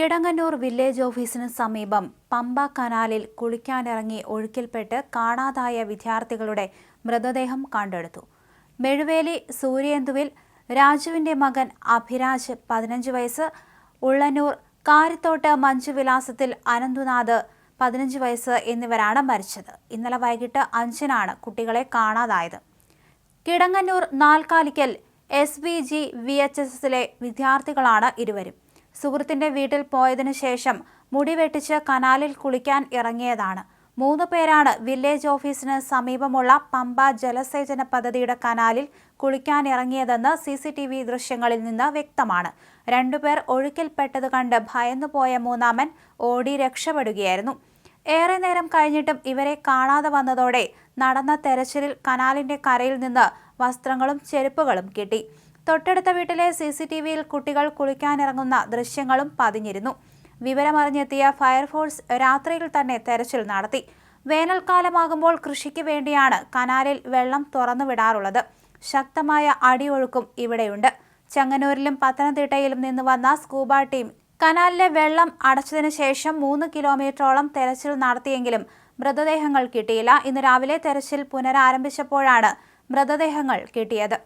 Kidangannur village ഓഫീസിന് സമീപം പമ്പ കനാലിൽ കുളിക്കാനിറങ്ങി ഒഴുക്കിൽപ്പെട്ട് കാണാതായ വിദ്യാർത്ഥികളുടെ മൃതദേഹം കണ്ടെടുത്തു. മെഴുവേലി സൂര്യേന്ദുവിൽ രാജുവിന്റെ മകൻ അഭിരാജ് പതിനഞ്ച് വയസ്സ് ഉള്ളനൂർ കാരിത്തോട്ട് മഞ്ജുവിലാസത്തിൽ അനന്തുനാഥ് പതിനഞ്ച് വയസ്സ് എന്നിവരാണ് മരിച്ചത്. ഇന്നലെ വൈകിട്ട് അഞ്ചിനാണ് കുട്ടികളെ കാണാതായത്. Kidangannur Nalkalikkal S B G V H S എസിലെ വിദ്യാർത്ഥികളാണ് ഇരുവരും. സുഹൃത്തിന്റെ വീട്ടിൽ പോയതിനു ശേഷം മുടി വെട്ടിച്ച് കനാലിൽ കുളിക്കാൻ ഇറങ്ങിയതാണ്. മൂന്ന് പേരാണ് വില്ലേജ് ഓഫീസിന് സമീപമുള്ള പമ്പ ജലസേചന പദ്ധതിയുടെ കനാലിൽ കുളിക്കാൻ ഇറങ്ങിയതെന്ന് സി സി ടി വി ദൃശ്യങ്ങളിൽ നിന്ന് വ്യക്തമാണ്. രണ്ടുപേർ ഒഴുക്കിൽപ്പെട്ടത് കണ്ട് ഭയന്നുപോയ മൂന്നാമൻ ഓടി രക്ഷപ്പെടുകയായിരുന്നു. ഏറെ നേരം കഴിഞ്ഞിട്ടും ഇവരെ കാണാതെ വന്നതോടെ നടന്ന തെരച്ചിലിൽ കനാലിന്റെ കരയിൽ നിന്ന് വസ്ത്രങ്ങളും ചെരുപ്പുകളും കിട്ടി. തൊട്ടടുത്ത വീട്ടിലെ സി സി ടി വിയിൽ കുട്ടികൾ കുളിക്കാനിറങ്ങുന്ന ദൃശ്യങ്ങളും പതിഞ്ഞിരുന്നു. വിവരമറിഞ്ഞെത്തിയ ഫയർഫോഴ്സ് രാത്രിയിൽ തന്നെ തെരച്ചിൽ നടത്തി. വേനൽക്കാലമാകുമ്പോൾ കൃഷിക്ക് വേണ്ടിയാണ് കനാലിൽ വെള്ളം തുറന്നു വിടാറുള്ളത് ശക്തമായ അടിയൊഴുക്കും ഇവിടെയുണ്ട്. ചെങ്ങന്നൂരിലും പത്തനംതിട്ടയിലും നിന്ന് വന്ന സ്കൂബ ടീം കനാലിലെ വെള്ളം അടച്ചതിനു ശേഷം മൂന്ന് കിലോമീറ്ററോളം തെരച്ചിൽ നടത്തിയെങ്കിലും മൃതദേഹങ്ങൾ കിട്ടിയില്ല. ഇന്ന് രാവിലെ തെരച്ചിൽ പുനരാരംഭിച്ചപ്പോഴാണ് മൃതദേഹങ്ങൾ കിട്ടിയത്.